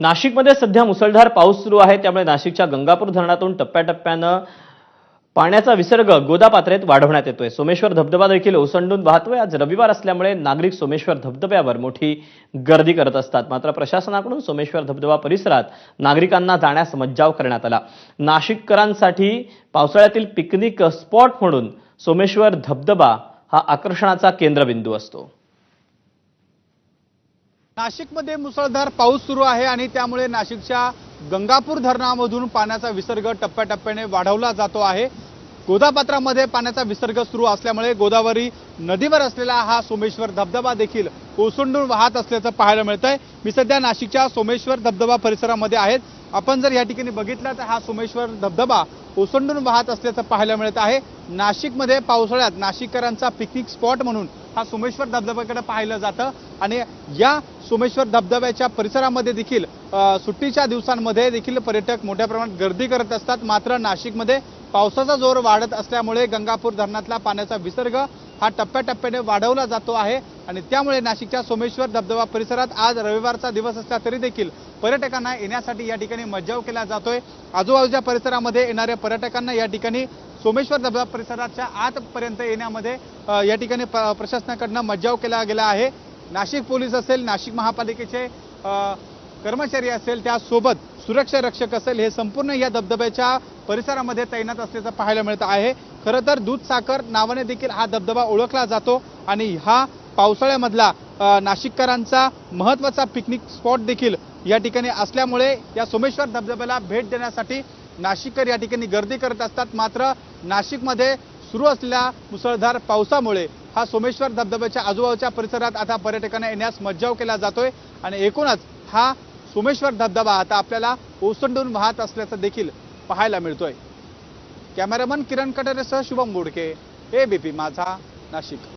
नाशिकमध्ये सध्या मुसळधार पाऊस सुरू आहे. त्यामुळे नाशिकच्या गंगापूर धरणातून टप्प्याटप्प्यानं पाण्याचा विसर्ग गोदापात्रेत वाढवण्यात येतोय. सोमेश्वर धबधबा देखील ओसंडून वाहतोय. आज रविवार असल्यामुळे नागरिक सोमेश्वर धबधब्यावर मोठी गर्दी करत असतात. मात्र प्रशासनाकडून सोमेश्वर धबधबा परिसरात नागरिकांना जाण्यास मज्जाव करण्यात आला. नाशिककरांसाठी पावसाळ्यातील पिकनिक स्पॉट म्हणून सोमेश्वर धबधबा हा आकर्षणाचा केंद्रबिंदू असतो. नाशिकमध्ये मुसळधार पाऊस सुरू आहे आणि त्यामुळे नाशिकच्या गंगापूर धरणामधून पाण्याचा विसर्ग टप्प्याटप्प्याने वाढवला जातो आहे. गोदापात्रामध्ये पाण्याचा विसर्ग सुरू असल्यामुळे गोदावरी नदीवर असलेला हा सोमेश्वर धबधबा देखील ओसंडून वाहत असल्याचं पाहायला मिळत आहे मी सध्या नाशिकच्या सोमेश्वर धबधबा परिसरामध्ये आहेत. आपण जर या ठिकाणी बघितलं तर हा सोमेश्वर धबधबा ओसंडून वाहत असल्याचं पाहायला मिळत आहे. नाशिकमध्ये पावसाळ्यात नाशिककरांचा पिकनिक स्पॉट म्हणून हा सोमेश्वर धबधब्याकडे पाहिलं जातं. आणि या सोमेश्वर धबधब्याच्या परिसरामध्ये देखील सुट्टीच्या दिवसांमध्ये देखील पर्यटक मोठ्या प्रमाणात गर्दी करत असतात. मात्र नाशिकमध्ये पावसाचा जोर वाढत असल्यामुळे गंगापूर धरणातला पाण्याचा विसर्ग हा टप्प्याटप्प्याने वाढवला जातो आहे. आणि त्यामुळे नाशिकच्या सोमेश्वर धबधबा परिसरात आज रविवारचा दिवस असला तरी देखील पर्यटकांना येण्यासाठी या ठिकाणी मज्जाव केला जातोय. आजूबाजूच्या परिसरामध्ये येणाऱ्या पर्यटकांना या ठिकाणी सोमेश्वर धबधबा परिसराच्या आतपर्यंत येण्यामध्ये या ठिकाणी प्रशासनाकडनं मज्जाव केला गेला आहे. नाशिक पोलीस असेल नाशिक महापालिकेचे कर्मचारी असेल त्यासोबत सुरक्षा रक्षक असेल हे संपूर्ण या धबधब्याच्या परिसरामध्ये तैनात असल्याचं पाहायला मिळत आहे. खरं तर दूध साखर नावाने देखील हा धबधबा ओळखला जातो आणि हा पावसाळ्यामधला नाशिककरांचा महत्त्वाचा पिकनिक स्पॉट देखील या ठिकाणी असल्यामुळे या सोमेश्वर धबधब्याला भेट देण्यासाठी नाशिककर या ठिकाणी गर्दी करत असतात. मात्र नाशिकमध्ये सुरू असलेल्या मुसळधार पावसामुळे हा सोमेश्वर धबधब्याच्या आजूबाजूच्या परिसरात आता पर्यटकांना येण्यास मज्जाव केला जातोय. आणि एकूणच हा सोमेश्वर धबधबा आता आपल्याला ओसंडून वाहत असल्याचं देखील पाहायला मिळतोय. कॅमेरामन किरण कटरेसह शुभम बोडके एबीपी माझा नाशिक.